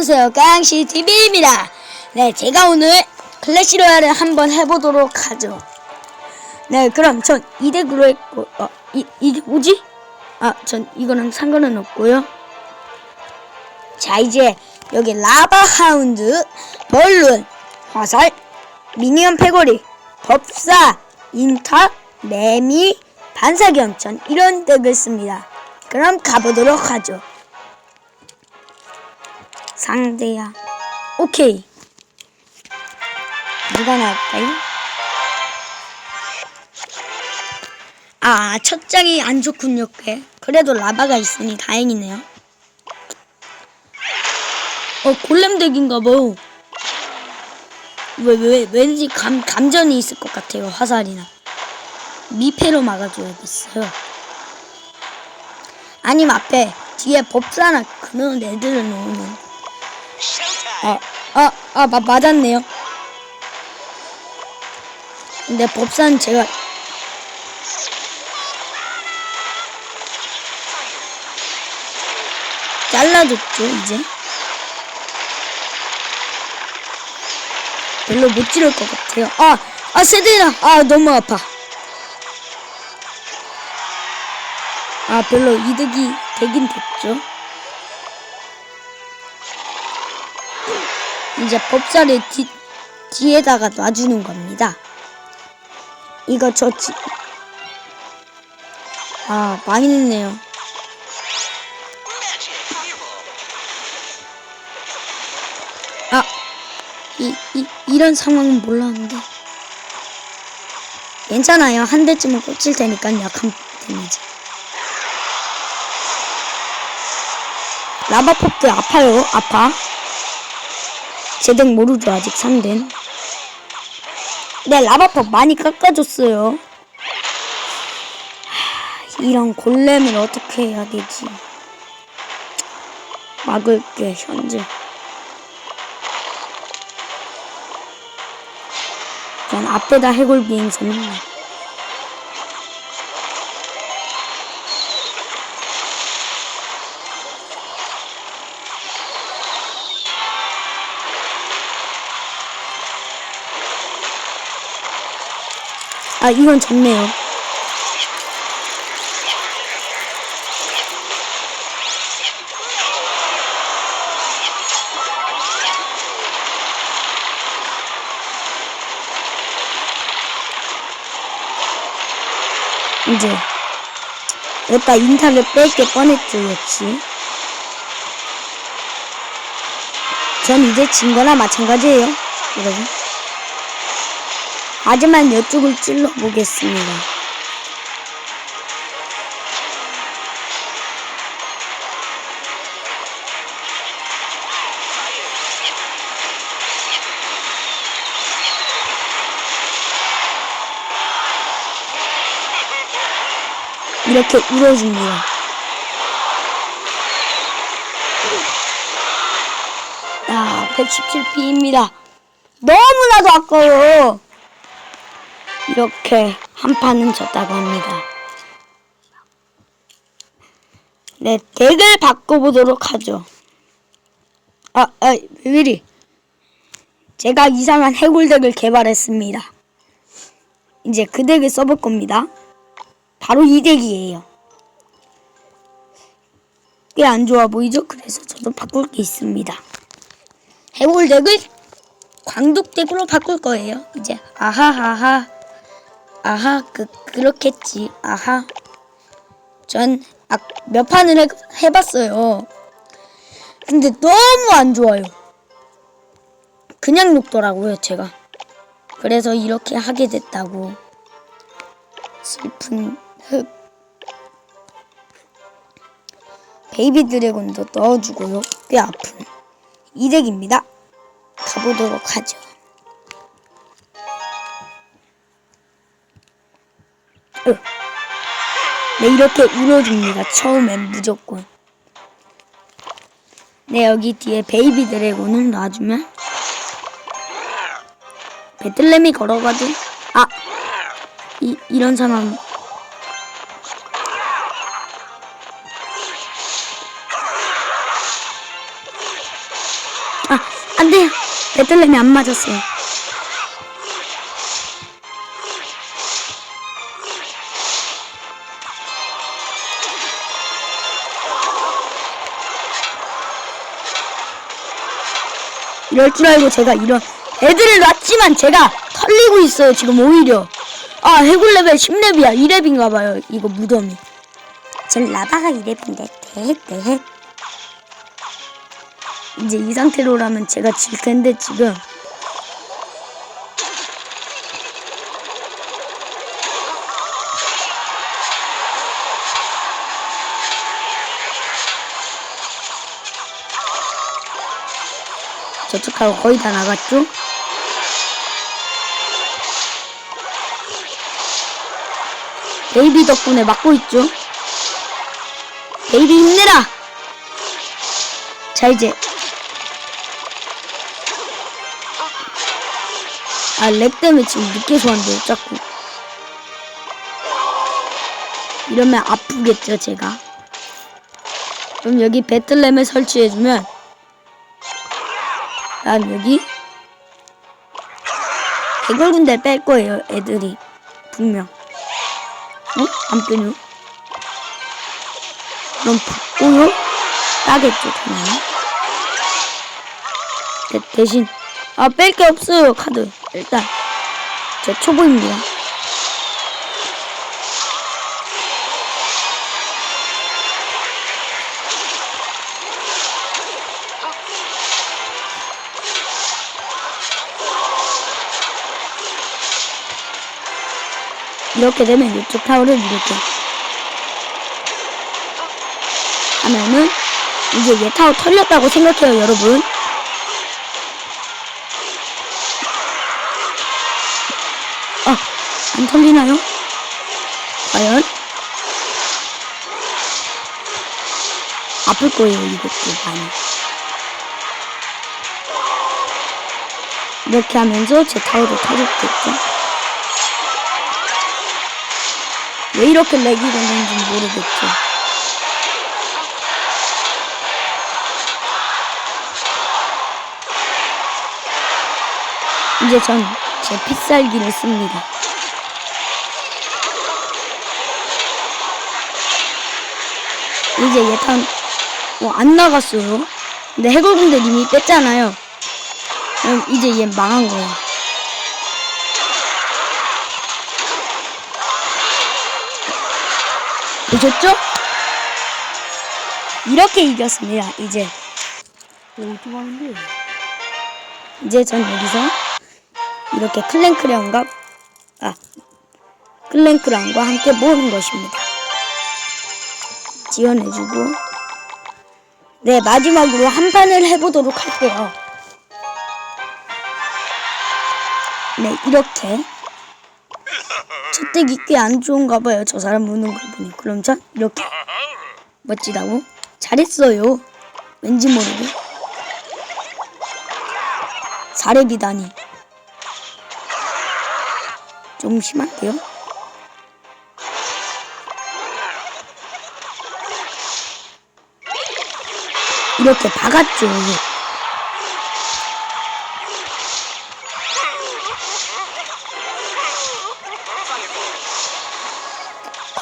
안녕하세요. 깡시 TV입니다. 네, 제가 오늘 클래시 로얄을 한번 해보도록 하죠. 네, 그럼 전 이덱으로 했고, 어, 이, 이게 뭐지? 아, 전 이거는 상관은 없고요. 자, 이제 여기 라바 하운드, 벌룬, 화살, 미니언 패거리, 법사, 인타, 매미, 반사경천 이런 덱을 씁니다. 그럼 가보도록 하죠. 상대야. 오케이. 누가 나올까요? 아, 첫 장이 안 좋군요, 꽤. 그래도 라바가 있으니 다행이네요. 어, 골렘 덱인가 봐. 왜, 왜, 왠지 감, 감전이 있을 것 같아요, 화살이나. 미패로 막아줘야겠어요. 아니면 앞에, 뒤에 법사나 그런 애들을 놓으면. 아, 아, 아, 마, 맞았네요. 근데 법사는 제가 잘라줬죠, 이제. 별로 못 지를 것 같아요. 아, 아, 세대나. 아, 너무 아파. 아, 별로 이득이 되긴 됐죠. 이제 법사를 뒤, 뒤에다가 놔주는 겁니다. 이거 저 지... 아, 냈네요. 아, 이, 이, 이런 상황은 몰랐는데. 괜찮아요. 한 대쯤은 꽂힐 테니까 약한 데미지. 라바폭도 아파요. 아파. 제덱 모르죠. 아직 상대는. 네, 라바폭 많이 깎아줬어요. 하, 이런 골렘을 어떻게 해야 되지? 막을게, 현재. 전 앞에다 해골 비행선은 아 이건 좋네요. 이제 여기다 인타를 뺄게 뻔했죠 역시 전 이제 진 거나 마찬가지예요 여러분 하지만 이쪽을 찔러보겠습니다 이렇게 울어줍니다. 야, 117피입니다. 너무나도 아까워요. 이렇게 한 판은 졌다고 합니다. 네, 덱을 바꿔보도록 하죠. 아, 아, 왜 이리? 제가 이상한 해골 덱을 개발했습니다. 이제 그 덱을 써볼 겁니다. 바로 이 덱이에요. 꽤 안 좋아 보이죠? 그래서 저도 바꿀 게 있습니다. 해골 덱을 광독 덱으로 바꿀 거예요. 이제 아하하하 아하 그 그렇겠지 아하 전 아, 몇 판을 해, 해봤어요. 근데 너무 안 좋아요. 그냥 녹더라고요 제가. 그래서 이렇게 하게 됐다고. 슬픈 흑 베이비 드래곤도 넣어주고요. 꽤 아픈 이 덱입니다. 가보도록 하죠. 네 이렇게 울어줍니다. 처음엔 무조건. 네 여기 뒤에 베이비 드래곤을 놔주면 베틀렘이 걸어가도 아 이, 이런 상황 아, 안 돼요. 배틀램이 안 맞았어요. 이럴 줄 알고 제가 이런 애들을 놨지만 제가 털리고 있어요 지금 오히려. 아 해골 레벨 10렙이야. 2렙인가 봐요 이거 무덤이. 전 라바가 2렙인데. 대대. 이제 이 상태로라면 제가 질 텐데 지금 하고 거의 다 나갔죠? 베이비 덕분에 막고 있죠? 베이비 힘내라! 자, 이제. 아, 렉 때문에 지금 늦게 소환돼요, 자꾸. 이러면 아프겠죠, 제가. 그럼 여기 배틀램을 설치해주면, 난 여기 개걸군대 뺄 거예요, 애들이. 분명. 어? 안 빼요? 그럼 바꾸요? 따겠죠, 당연히. 대, 대신, 아, 뺄 게 없어요, 카드. 일단, 제 초보입니다. 이렇게 되면 이쪽 타워를 이렇게 하면은 이제 얘 타워 털렸다고 생각해요 여러분 아, 안 털리나요? 과연? 아플 거예요 이것도 많이 이렇게 하면서 제 타워도 터졌겠죠 왜 이렇게 렉이 걸리는지 모르겠죠. 이제 전제 필살기를 씁니다. 이제 예탄 어, 안 나갔어요. 근데 해골군대 이미 뺐잖아요. 그럼 이제 얘 망한 거예요. 보셨죠? 이렇게 이겼습니다. 이제 가는데? 이제 전 여기서 이렇게 클랭크랑과 아 클랭크랑과 함께 모으는 것입니다. 지원해주고 네 마지막으로 한 판을 해보도록 할게요. 네 이렇게 채택이 꽤 안 좋은가 봐요. 저 사람 무는 거 보니. 그럼 전 이렇게 멋지다고 잘했어요. 왠지 모르게 사례비다니 좀 심한데요? 이렇게 박았죠.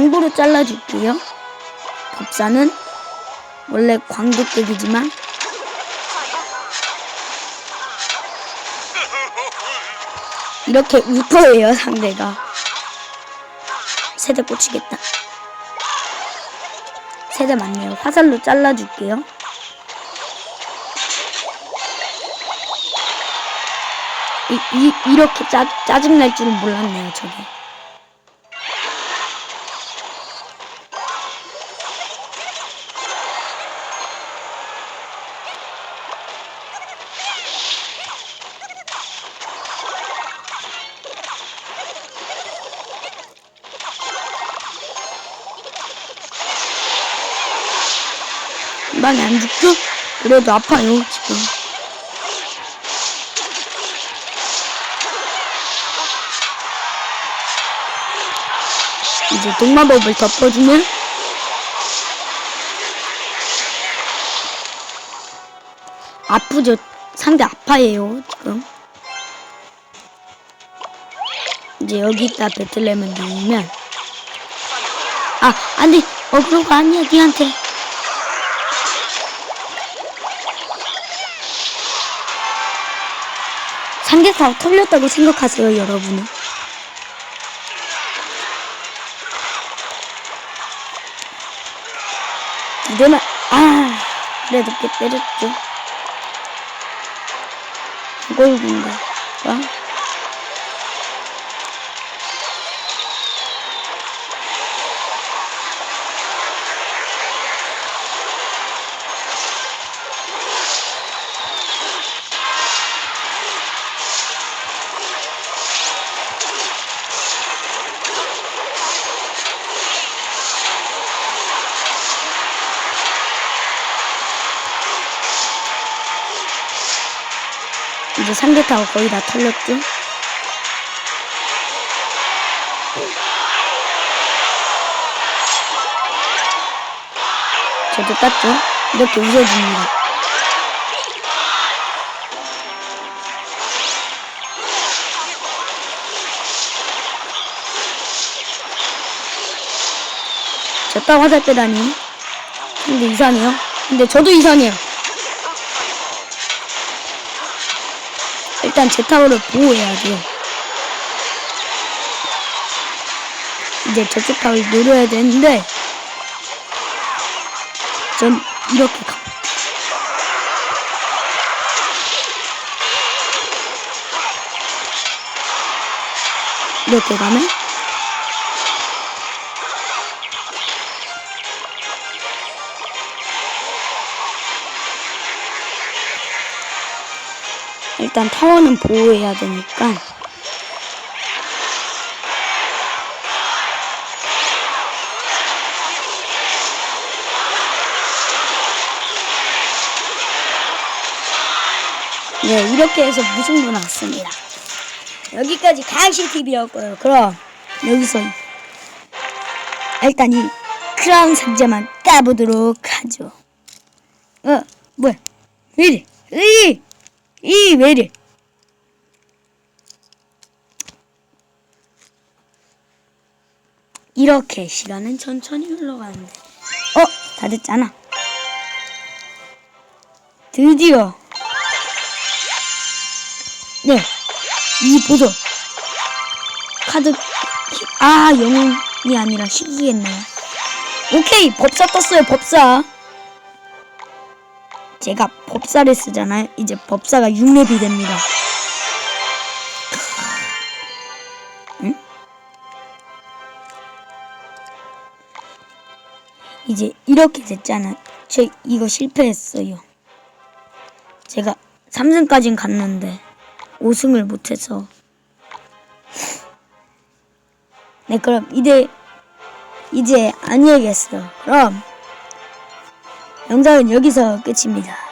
광고로 잘라줄게요. 법사는 원래 광고격이지만. 이렇게 울 거예요 상대가. 세대 꽂히겠다. 세대 맞네요. 화살로 잘라줄게요. 이, 이, 이렇게 짜, 짜증날 줄은 몰랐네요 저게 많이 안 죽죠? 그래도 아파요 지금. 이제 동마법을 덮어주면? 아프죠. 상대 아파해요 지금. 이제 여기다 배틀레몬 누르면. 아 안돼 어 그런 거 아니야 니한테 다 털렸다고 생각하세요 여러분은 이대만 아 그래도 꽤 때렸죠 골군가 어? 이제 상대 타워 거의 다 털렸죠? 저도 땄죠? 이렇게 웃어줍니다. 저따 화살 빼다니. 근데 이상해요. 근데 저도 이상해요. 일단 제 타워를 보호해야죠. 이제 저쪽 타워를 노려야 되는데, 전 이렇게 가. 이렇게 가면 일단 타워는 보호해야 되니까. 네 이렇게 해서 무승부 나왔습니다. 여기까지 가양실TV였고요. 그럼 여기서 일단 이 크라운 상자만 까보도록 하죠. 어 뭐야? 왜 이래 으이 이왜 이래? 이렇게 시간은 천천히 흘러가는데. 어? 다 됐잖아. 드디어. 네 이 보조. 카드 키- 아 영웅이 아니라 시기겠네요. 오케이 법사 떴어요 법사. 제가 법사를 쓰잖아요. 이제 법사가 6렙이 됩니다. 응? 이제 이렇게 됐잖아. 저 이거 실패했어요. 제가 3승까진 갔는데 5승을 못해서 네 그럼 이제 이제 안녕히 계세요. 그럼 영상은 여기서 끝입니다.